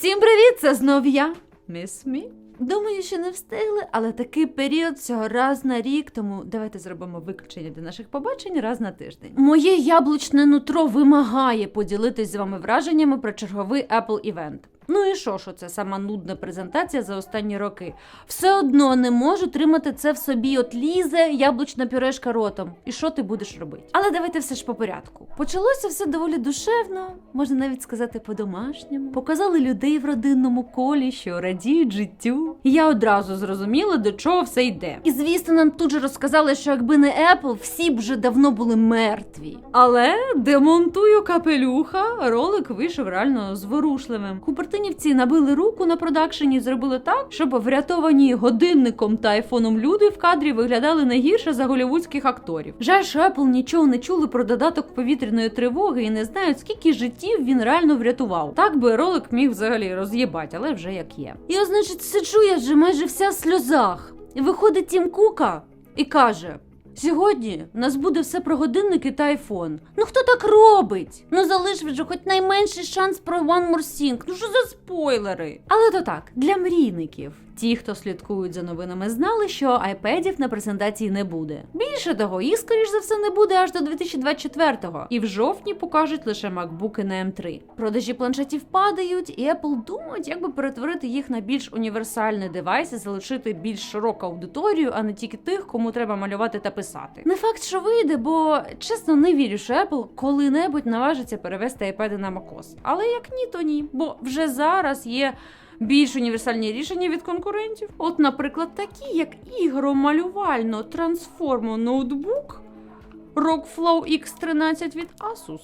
Всім привіт! Це знов я, Міс Мі. Думаю, що не встигли, але такий період всього раз на рік, тому давайте зробимо виключення для наших побачень раз на тиждень. Моє яблучне нутро вимагає поділитись з вами враженнями про черговий Apple івент. Ну і що, що це сама нудна презентація за останні роки? Все одно не можу тримати це в собі. От лізе яблучна пюрешка ротом. І що ти будеш робити? Але давайте все ж по порядку. Почалося все доволі душевно, можна навіть сказати по-домашньому. Показали людей в родинному колі, що радіють життю. І я одразу зрозуміла, до чого все йде. І звісно, нам тут же розказали, що якби не Apple, всі б вже давно були мертві. Але демонтую капелюха, ролик вийшов реально зворушливим. Купертинівці набили руку на продакшені, і зробили так, щоб врятовані годинником та айфоном люди в кадрі виглядали не гірше за голівудських акторів. Жаль, що Apple нічого не чули про додаток повітряної тривоги і не знають, скільки життів він реально врятував. Так би ролик міг взагалі роз'єбати, але вже як є. І значить, сиджу я вже майже вся в сльозах. І виходить Тім Кука і каже. Сьогодні в нас буде все про годинники та айфон. Ну хто так робить? Ну залиш вже хоч найменший шанс про One More Thing. Ну що за спойлери? Але то так, для мрійників. Ті, хто слідкують за новинами, знали, що айпедів на презентації не буде. Більше того, їх, скоріш за все, не буде аж до 2024-го. І в жовтні покажуть лише макбуки на М3. Продажі планшетів падають, і Apple думають, як би перетворити їх на більш універсальний девайс і залишити більш широку аудиторію, а не тільки тих, кому треба малювати та писати. Не факт, що вийде, бо чесно не вірю, що Apple коли-небудь наважиться перевести iPad на macOS. Але як ні, то ні, бо вже зараз є більш універсальні рішення від конкурентів. От, наприклад, такі, як ігромалювально трансформу ноутбук Rockflow X13 від Asus.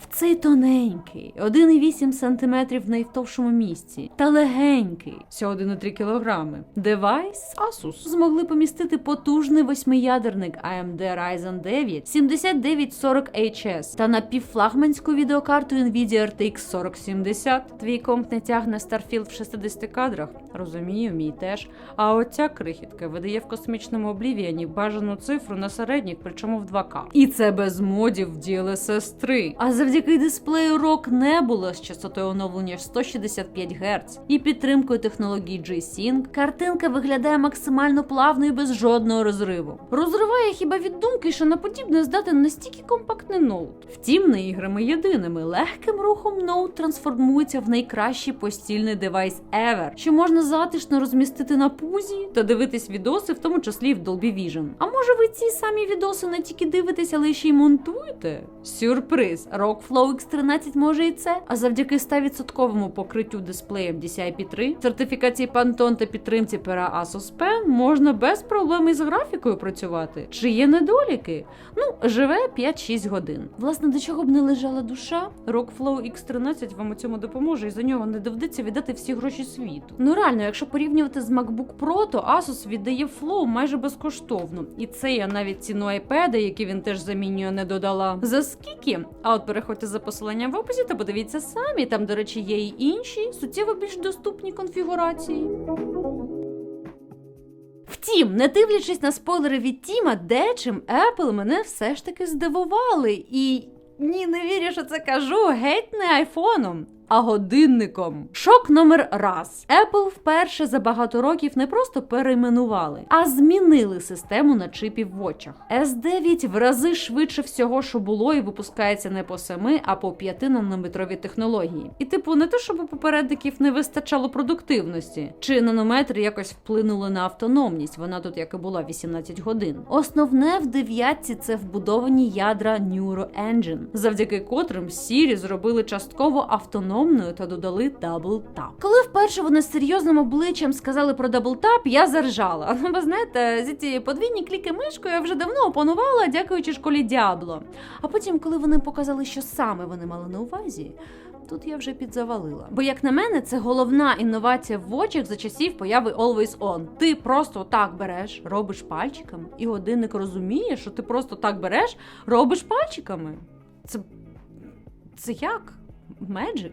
В цей тоненький, 1,8 см в найвтовшому місці, та легенький, всього 1,3 кг. Девайс Asus змогли помістити потужний восьмиядерник AMD Ryzen 9 7940HS та напівфлагманську відеокарту Nvidia RTX 4070. Твій комп не тягне Starfield в 60 кадрах. Розумію, мій теж. А оця крихітка видає в космічному облівіані бажану цифру на середніх, причому в 2К. І це без модів в DLSS 3. А завдяки дисплею ROG було з частотою оновлення 165 Гц і підтримкою технології G-Sync, картинка виглядає максимально плавно і без жодного розриву. Розриває хіба від думки, що на подібне здатен настільки компактний ноут. Втім, не іграми єдиними. Легким рухом ноут трансформується в найкращий постільний девайс ever, що можна затишно розмістити на пузі та дивитись відоси, в тому числі і в Dolby Vision. А може ви ці самі відоси не тільки дивитесь, але ще й монтуєте? Сюрприз! Rockflow X13 може і це. А завдяки 100% покриттю дисплеєм DCI-P3, сертифікації Pantone та підтримці пера Asus Pen можна без проблем із графікою працювати. Чи є недоліки? Ну, живе 5-6 годин. Власне, до чого б не лежала душа, Rockflow X13 вам у цьому допоможе, і за нього не доведеться віддати всі гроші світу. Ну реально, якщо порівнювати з MacBook Pro, то Asus віддає Flow майже безкоштовно. І це я навіть ціну iPad, який він теж замінює, не додала. За скільки? А от переходьте за посиланням в описі та подивіться самі. Там, до речі, є й інші суттєво більш доступні конфігурації. Втім, не дивлячись на спойлери від Тіма, дечим Apple мене все ж таки здивували. І ні, не вірю, що це кажу. Геть не айфоном. А годинником. Шок номер раз. Apple вперше за багато років не просто перейменували, а змінили систему на чипі в очах. S9 в рази швидше всього, що було, і випускається не по 7, а по 5 нанометровій технології. І типу, не те, щоб у попередників не вистачало продуктивності, чи нанометри якось вплинули на автономність. Вона тут як і була 18 годин. Основне в дев'ятці це вбудовані ядра Neuro Engine, завдяки котрим Siri зробили частково автономною та додали Double Tap. Коли вперше вони з серйозним обличчям сказали про Double Tap, я заржала. Ну, ви знаєте, зі ці подвійні кліки мишкою я вже давно опанувала, дякуючи школі Діабло. А потім, коли вони показали, що саме вони мали на увазі. Тут я вже підзавалила. Бо, як на мене, це головна інновація в очах за часів появи Always On. Ти просто так береш, робиш пальчиками, і годинник розуміє, що ти просто так береш, робиш пальчиками. Це. Це як? magic.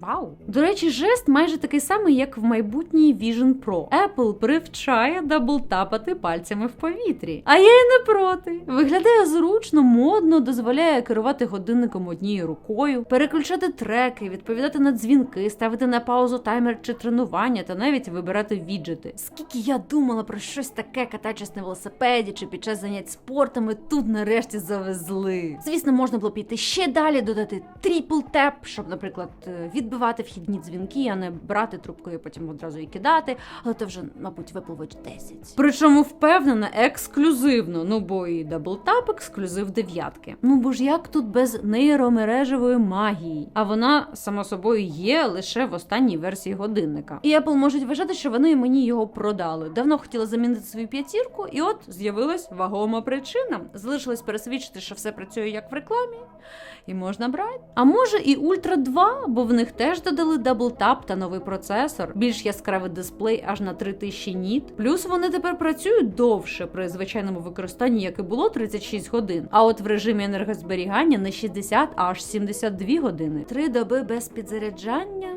Вау! До речі, жест майже такий самий, як в майбутній Vision Pro. Apple привчає даблтапати пальцями в повітрі. А я й не проти. Виглядає зручно, модно, дозволяє керувати годинником однією рукою, переключати треки, відповідати на дзвінки, ставити на паузу таймер чи тренування, та навіть вибирати віджити. Скільки я думала про щось таке, катаючись на велосипеді чи під час занять спортом, і тут нарешті завезли. Звісно, можна було піти ще далі, додати тріпл теп, щоб, наприклад, е, відбивати вхідні дзвінки, а не брати трубку і потім одразу її кидати. Але це вже, мабуть, в Apple 10. Причому впевнена, ексклюзивно. Ну бо і даблтап ексклюзив дев'ятки. Ну бо ж як тут без нейромережевої магії? А вона само собою є лише в останній версії годинника. І Apple можуть вважати, що вони мені його продали. Давно хотіла замінити свою п'ятірку, і от з'явилась вагома причина. Залишилось пересвідчити, що все працює як в рекламі, і можна брати. А може і Ультра 2, бо в них теж додали даблтап та новий процесор, більш яскравий дисплей аж на 3000 ніт. Плюс вони тепер працюють довше при звичайному використанні, як і було 36 годин. А от в режимі енергозберігання не 60, а аж 72 години. Три доби без підзаряджання.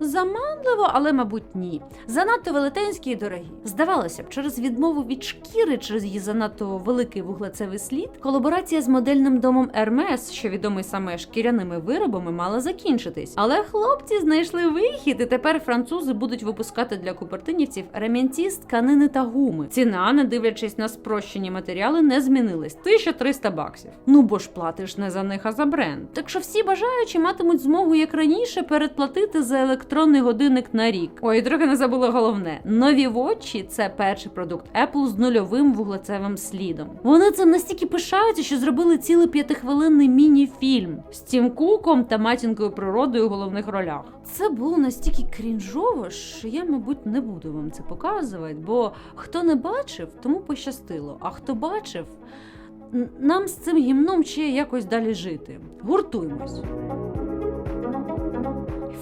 Заманливо, але мабуть ні. Занадто велетенські і дорогі. Здавалося б, через відмову від шкіри, через її занадто великий вуглецевий слід, колаборація з модельним домом Hermes, що відомий саме шкіряними виробами, мала закінчитись. Але хлопці знайшли вихід, і тепер французи будуть випускати для купертинівців ремінці з тканини та гуми. Ціна, не дивлячись на спрощені матеріали, не змінилась 1300 баксів. Ну бо ж платиш не за них, а за бренд. Так що всі бажаючі матимуть змогу як раніше передплатити за електронний годинник на рік. Ой, трохи не забула головне. Нові вочі це перший продукт Apple з нульовим вуглецевим слідом. Вони цим настільки пишаються, що зробили цілий п'ятихвилинний міні-фільм з Тім Куком та матінкою природою у головних ролях. Це було настільки крінжово, що я, мабуть, не буду вам це показувати, бо хто не бачив, тому пощастило. А хто бачив, нам з цим гімном ще якось далі жити. Гуртуємось.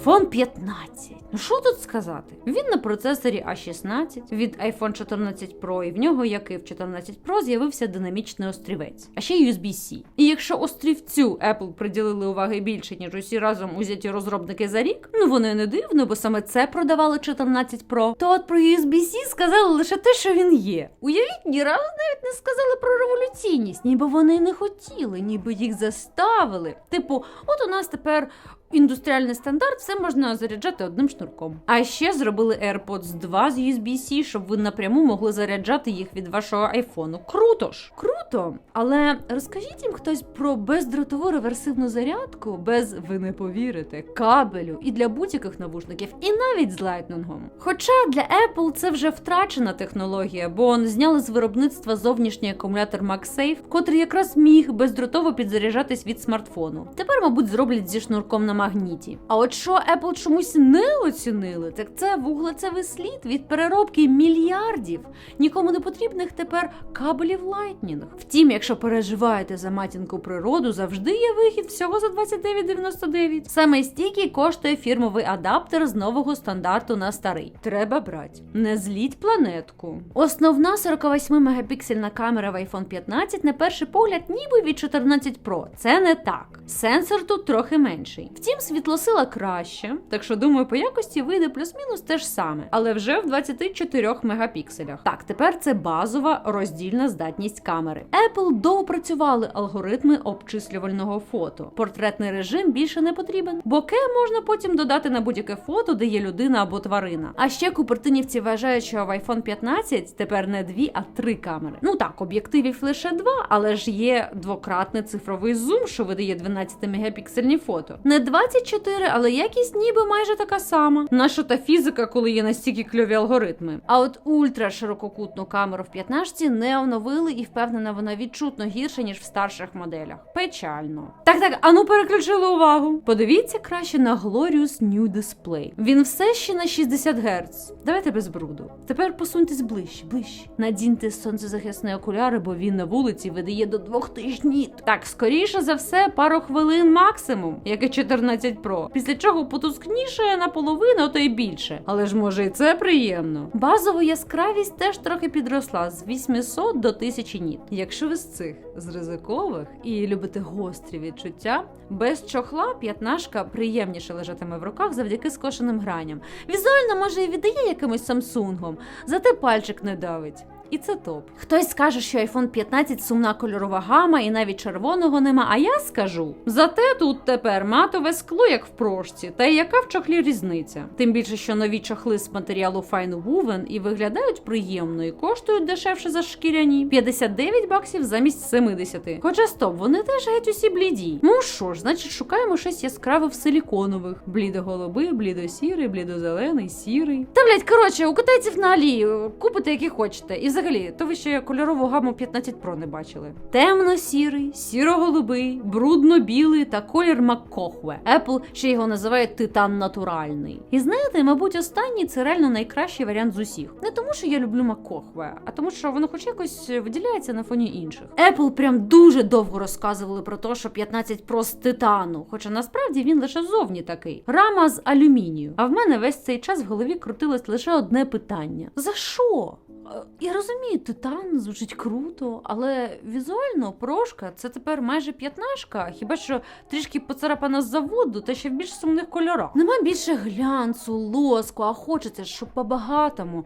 iPhone 15. Ну що тут сказати? Він на процесорі A16 від iPhone 14 Pro, і в нього, як і в 14 Pro, з'явився динамічний острівець, а ще USB-C. І якщо острівцю Apple приділили уваги більше, ніж усі разом узяті розробники за рік, ну воно не дивно, бо саме це продавали 14 Pro, то от про USB-C сказали лише те, що він є. Уявіть, ні разу навіть не сказали про революційність, ніби вони не хотіли, ніби їх заставили. Типу, от у нас тепер індустріальний стандарт, все можна заряджати одним шнурком. А ще зробили AirPods 2 з USB-C, щоб ви напряму могли заряджати їх від вашого айфону. Круто ж! Круто! Але розкажіть їм хтось про бездротову реверсивну зарядку без ви не повірите кабелю і для будь-яких навушників, і навіть з лайтнингом. Хоча для Apple це вже втрачена технологія, бо он зняли з виробництва зовнішній акумулятор MagSafe, котрий якраз міг бездротово підзаряджатись від смартфону. Тепер, мабуть, зроблять зі шнурком на магніті. А от що Apple чомусь не оцінили, так це вуглецевий слід від переробки мільярдів нікому не потрібних тепер кабелів Lightning. Втім, якщо переживаєте за матінку природу, завжди є вихід всього за 29,99. Саме стільки коштує фірмовий адаптер з нового стандарту на старий. Треба брати. Не зліть планетку. Основна 48 мегапіксельна камера в iPhone 15 на перший погляд, ніби від 14 Pro. Це не так. Сенсор тут трохи менший. Втім, світлосила краще, так що думаю, по якості вийде плюс-мінус те ж саме, але вже в 24 мегапікселях. Так, тепер це базова роздільна здатність камери. Apple доопрацювали алгоритми обчислювального фото. Портретний режим більше не потрібен. Боке можна потім додати на будь-яке фото, де є людина або тварина. А ще купертинівці вважають, що в iPhone 15 тепер не дві, а три камери. Ну так, об'єктивів лише два, але ж є двократний цифровий зум, що видає 12 мегапіксельні фото. Не 24, але якість ніби майже така сама. Наша та фізика, коли є настільки кльові алгоритми. А от ультра ширококутну камеру в 15 не оновили і впевнена, вона відчутно гірша, ніж в старших моделях. Печально. Так, так, ану переключили увагу. Подивіться краще на Glorious New Display. Він все ще на 60 Гц. Давайте без бруду. Тепер посуньтесь ближче, ближче. Надіньте сонцезахисні окуляри, бо він на вулиці видає до 2000 ніт. Так, скоріше за все, пару хвилин максимум, як і 14 Pro, після чого потускніше наполовину, а то й більше. Але ж може і це приємно. Базову яскравість теж трохи підросла з 800 до 1000 ніт. Якщо ви з цих з ризикових і любите гострі відчуття, без чохла п'ятнашка приємніше лежатиме в руках завдяки скошеним граням. Візуально може і віддає якимось самсунгом, зате пальчик не давить. І це топ. Хтось скаже, що iPhone 15 сумна кольорова гама і навіть червоного нема. А я скажу: зате тут тепер матове скло, як в прошці, та й яка в чохлі різниця. Тим більше, що нові чохли з матеріалу Fine Woven і виглядають приємно і коштують дешевше за шкіряні 59 баксів замість 70. Хоча стоп, вони теж геть усі бліді. Ну що ж, значить, шукаємо щось яскраве в силіконових: блідо-голубий, блідо-сірий, блідо-зелений, сірий. Та блять, коротше, у китайців на алі купите, які хочете. І взагалі, то ви ще кольорову гаму 15 Pro не бачили. Темно-сірий, сіро-голубий, брудно-білий та колір Маккохве. Apple ще його називає титан натуральний. І знаєте, мабуть, останній це реально найкращий варіант з усіх. Не тому, що я люблю Маккохве, а тому, що воно хоч якось виділяється на фоні інших. Apple прям дуже довго розказували про те, що 15 Pro з титану, хоча насправді він лише зовні такий. Рама з алюмінію. А в мене весь цей час в голові крутилось лише одне питання: за що? Е, Я розумію, титан звучить круто, але візуально прошка це тепер майже п'ятнашка, хіба що трішки поцарапана з заводу, та ще в більш сумних кольорах. Нема більше глянцу, лоску, а хочеться, щоб по-багатому.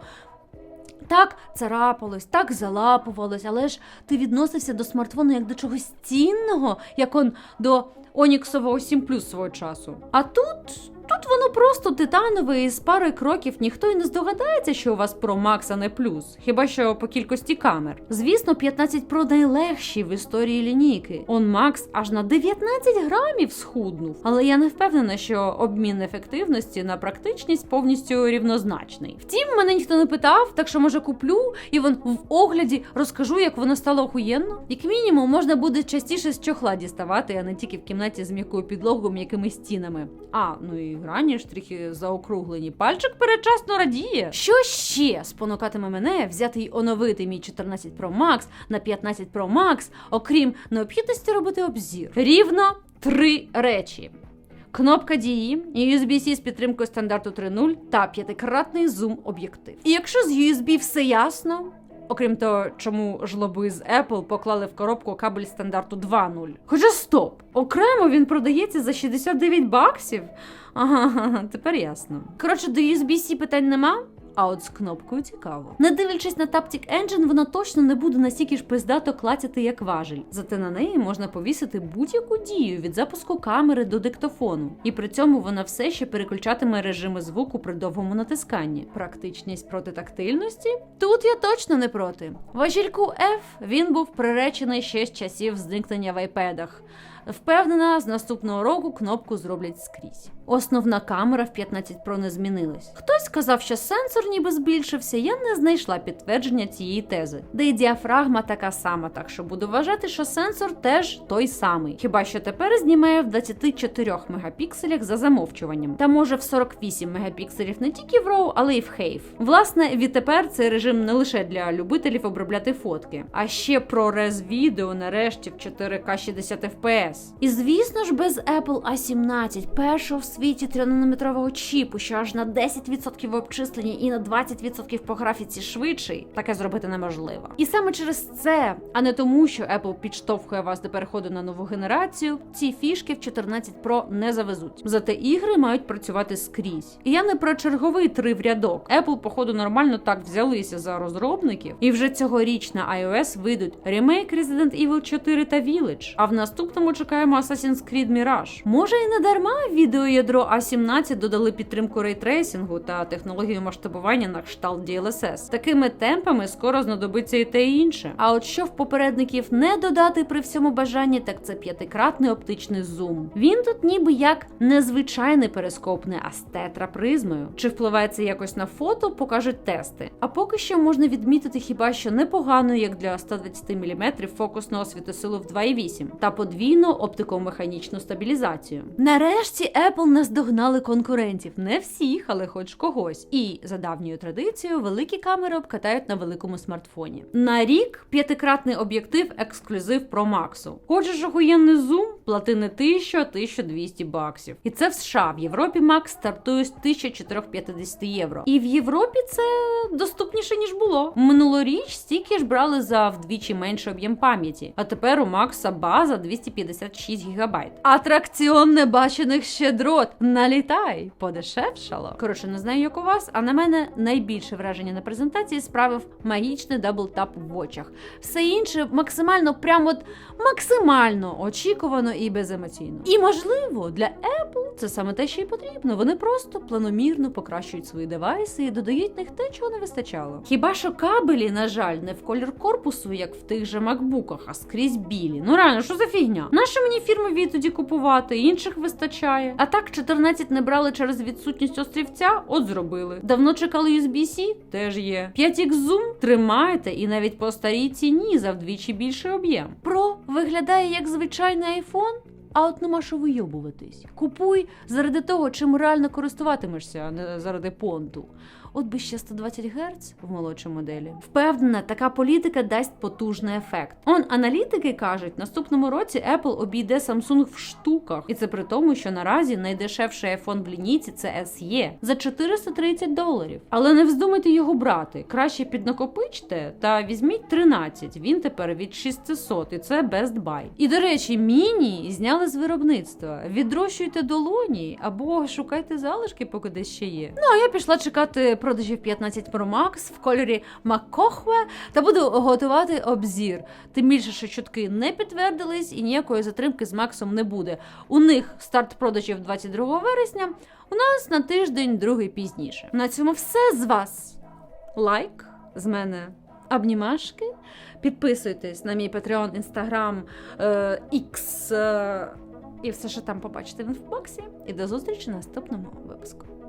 Так царапалось, так залапувалось, але ж ти відносився до смартфону як до чогось цінного, як он до Оніксового 7 Plus свого часу. А тут. Тут воно просто титанове і з пари кроків ніхто й не здогадається, що у вас Pro Max, а не плюс, хіба що по кількості камер. Звісно, 15 Pro найлегші в історії лінійки. Он Max аж на 19 грамів схуднув. Але я не впевнена, що обмін ефективності на практичність повністю рівнозначний. Втім, мене ніхто не питав, так що може куплю і вон в огляді розкажу, як воно стало охуєнно. Як мінімум, можна буде частіше з чохла діставати, а не тільки в кімнаті з м'якою підлогою, м'якими стінами. А, ну і грані штрихи заокруглені. Пальчик передчасно радіє. Що ще спонукатиме мене взяти й оновити мій 14 Pro Max на 15 Pro Max, окрім необхідності робити обзір? Рівно три речі. Кнопка дії, USB-C з підтримкою стандарту 3.0 та п'ятикратний зум-об'єктив. І якщо з USB все ясно, окрім того, чому жлоби з Apple поклали в коробку кабель стандарту 2.0. Хоча стоп! Окремо він продається за 69 баксів. Ага, тепер ясно. Коротше, до USB-C питань нема. А от з кнопкою цікаво. Не дивлячись на Taptic Engine, вона точно не буде настільки ж пиздато клацяти, як важель. Зате на неї можна повісити будь-яку дію від запуску камери до диктофону. І при цьому вона все ще переключатиме режими звуку при довгому натисканні. Практичність проти тактильності? Тут я точно не проти. Важільку F він був приречений ще з часів зникнення в айпедах. Впевнена, з наступного року кнопку зроблять скрізь. Основна камера в 15 Pro не змінилась. Хтось сказав, що сенсор ніби збільшився, я не знайшла підтвердження цієї тези. Де й діафрагма така сама, так що буду вважати, що сенсор теж той самий. Хіба що тепер знімає в 24 мегапікселях за замовчуванням, та може в 48 мегапікселів не тільки в RAW, але й в HEIF. Власне, відтепер цей режим не лише для любителів обробляти фотки, а ще рез відео нарешті в 4К 60 FPS. І звісно ж, без Apple A17, першого в світі 3-нанометрового чіпу, що аж на 10% в обчисленні і на 20% по графіці швидший, таке зробити неможливо. І саме через це, а не тому, що Apple підштовхує вас до переходу на нову генерацію, ці фішки в 14 Pro не завезуть. Зате ігри мають працювати скрізь. І я не про черговий три в рядок. Apple, походу, нормально так взялися за розробників, і вже цьогоріч на iOS вийдуть ремейк Resident Evil 4 та Village, а в наступному чекаємо Assassin's Creed Mirage. Може і не дарма відеоядро A17 додали підтримку рейтрейсингу та технологію масштабування на кшталт DLSS. Такими темпами скоро знадобиться і те і інше. А от що в попередників не додати при всьому бажанні, так це п'ятикратний оптичний зум. Він тут ніби як незвичайний перископний, а з тетрапризмою. Чи впливає це якось на фото, покажуть тести. А поки що можна відмітити хіба що непогано, як для 120 мм фокусного світосилу в 2.8 та подвійну оптико-механічну стабілізацію. Нарешті Apple наздогнали конкурентів. Не всіх, але хоч когось. І за давньою традицією великі камери обкатають на великому смартфоні. На рік п'ятикратний об'єктив ексклюзив Pro Max. Хочеш охуєнний зум? Плати не 1000, а 1200 баксів. І це в США. В Європі Max стартує з 1450 євро. І в Європі це доступніше ніж було. Минулоріч стільки ж брали за вдвічі менший об'єм пам'яті. А тепер у Макса база 256 гігабайт. Атракціон небачених щедрот. Налітай, подешевшало. Коротше, не знаю, як у вас, а на мене найбільше враження на презентації справив магічний даблтап в очах. Все інше максимально, прямо от максимально очікувано і беземоційно. І можливо, для Apple це саме те, що й потрібно. Вони просто планомірно покращують свої девайси і додають в них те, чого не вистачало. Хіба що кабелі, на жаль, не в колір корпусу, як в тих же макбуках, а скрізь білі. Ну реально, що за фігня? Нащо мені фірмові тоді купувати? Інших вистачає. А так 14 не брали через відсутність острівця, от зробили. Давно чекали USB-C? Теж є. 5X Zoom тримайте і навіть по старій ціні за вдвічі більший об'єм. Pro виглядає як звичайний iPhone, а от нема що вийобуватись. Купуй заради того, чим реально користуватимешся, а не заради понту. От би ще 120 Гц в молодшій моделі. Впевнена, така політика дасть потужний ефект. Он аналітики кажуть, наступному році Apple обійде Samsung в штуках, і це при тому, що наразі найдешевший iPhone в лінійці це SE за 430 доларів. Але не вздумайте його брати. Краще піднакопичте та візьміть 13. Він тепер від 600, і це Best Buy. І до речі, міні зняли з виробництва. Відрощуйте долоні або шукайте залишки, поки десь ще є. Ну а я пішла чекати продажів 15 Pro Max в кольорі Макохве та буду готувати обзір. Тим більше, що чутки не підтвердились і ніякої затримки з Максом не буде. У них старт продажів 22 вересня. У нас на тиждень, другий пізніше. На цьому все з вас. Лайк з мене. Обнімашки. Підписуйтесь на мій Patreon, Instagram, е, X е, і все, що там побачите в інфобоксі. І до зустрічі на наступному випуску.